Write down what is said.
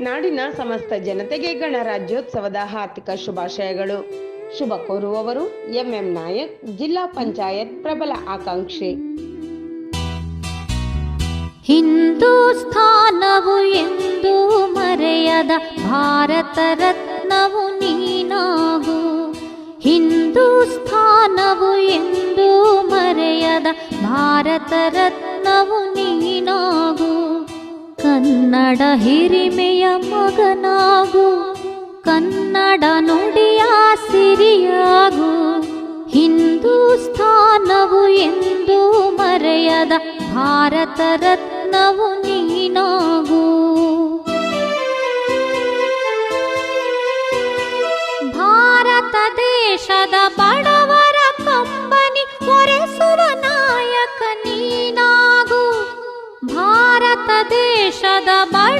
ನಾಡಿನ ಸಮಸ್ತ ಜನತೆಗೆ ಗಣರಾಜ್ಯೋತ್ಸವದ ಹಾರ್ದಿಕ ಶುಭಾಶಯಗಳು. ಶುಭ ಕೋರುವವರು ಎಂಎಂ ನಾಯಕ್, ಜಿಲ್ಲಾ ಪಂಚಾಯತ್ ಪ್ರಬಲ ಆಕಾಂಕ್ಷಿ. ಹಿಂದೂಸ್ಥಾನವು ಎಂದು ಮರೆಯದ ಭಾರತ ರತ್ನವು ನೀನಾಗು. ಹಿಂದೂಸ್ಥಾನವು ಎಂದು ಮರೆಯದ ಭಾರತ ರತ್ನವು ನೀನಾಗು. ಕನ್ನಡ ಹಿರಿಮೆಯ ಮಗನಾಗು ಕನ್ನಡ ನುಡಿಯ ಸಿರಿಯಾಗು. ಹಿಂದೂಸ್ಥಾನವು ಎಂದು ಮರೆಯದ ಭಾರತ ರತ್ನವು তাতে সদা